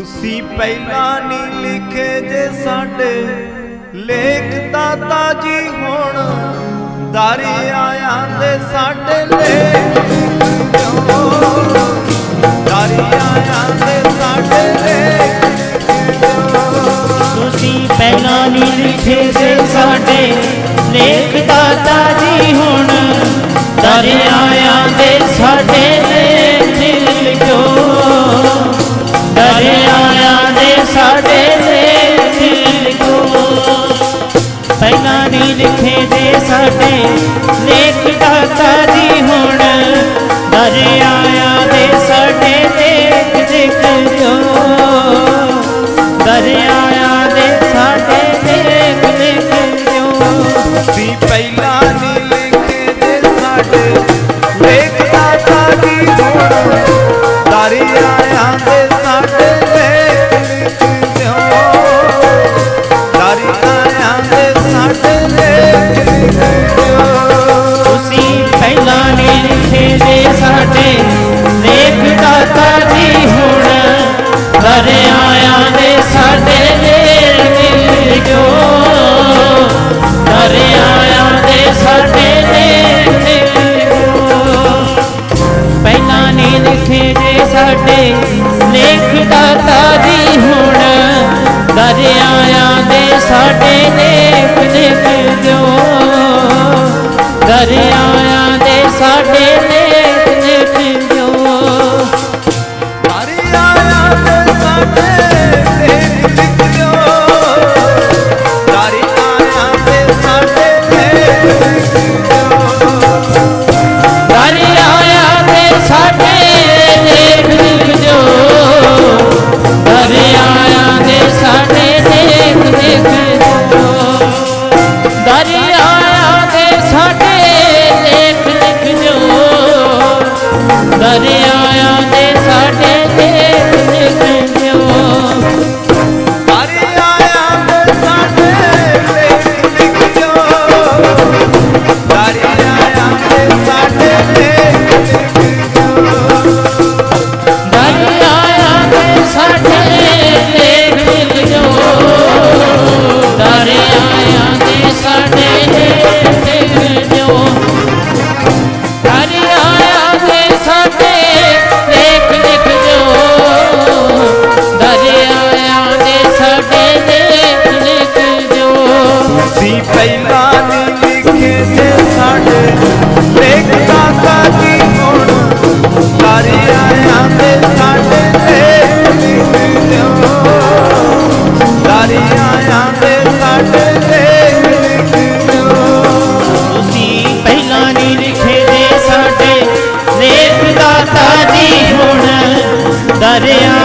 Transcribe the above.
ਤੁਸੀਂ ਪਹਿਲਾਂ ਨਹੀਂ ਲਿਖੇ ਜੇ ਸਾਡੇ ਲੇਖ ਦਾਤਾ ਜੀ ਹੁਣ। ਦਰਿਆ ਆਇਆ ਦੇ ਲੇਖ। ਦਰਿਆ ਸਾਡੇ ਲੇਖ। ਤੁਸੀਂ ਪਹਿਲਾਂ ਨਹੀਂ ਲਿਖੇ ਜੇ ਸਾਡੇ ਲੇਖ ਦਾਤਾ ਜੀ ਹੁਣ। ਦਰਿਆ ਲਿਖੇ ਦੇ ਸਾਡੇ ਲੇਖ ਦਾਤਾ ਸਾਡੇ ਲੇਖ ਦਾ ਤਾਜ ਸੀ ਪਹਿਲਾਂ ਦੀ ਲਿਖੇ ਸਾਡੇ ਲੇਖਤਾ ਕਾਦੀ ਤੁਸੀਂ ਪਹਿਲਾਂ ਲਿਖੇ ਸਾਡੇ ਲੇਖਦਾਤਾ ਜੀ ਹੁਣ ਦਰਿਆ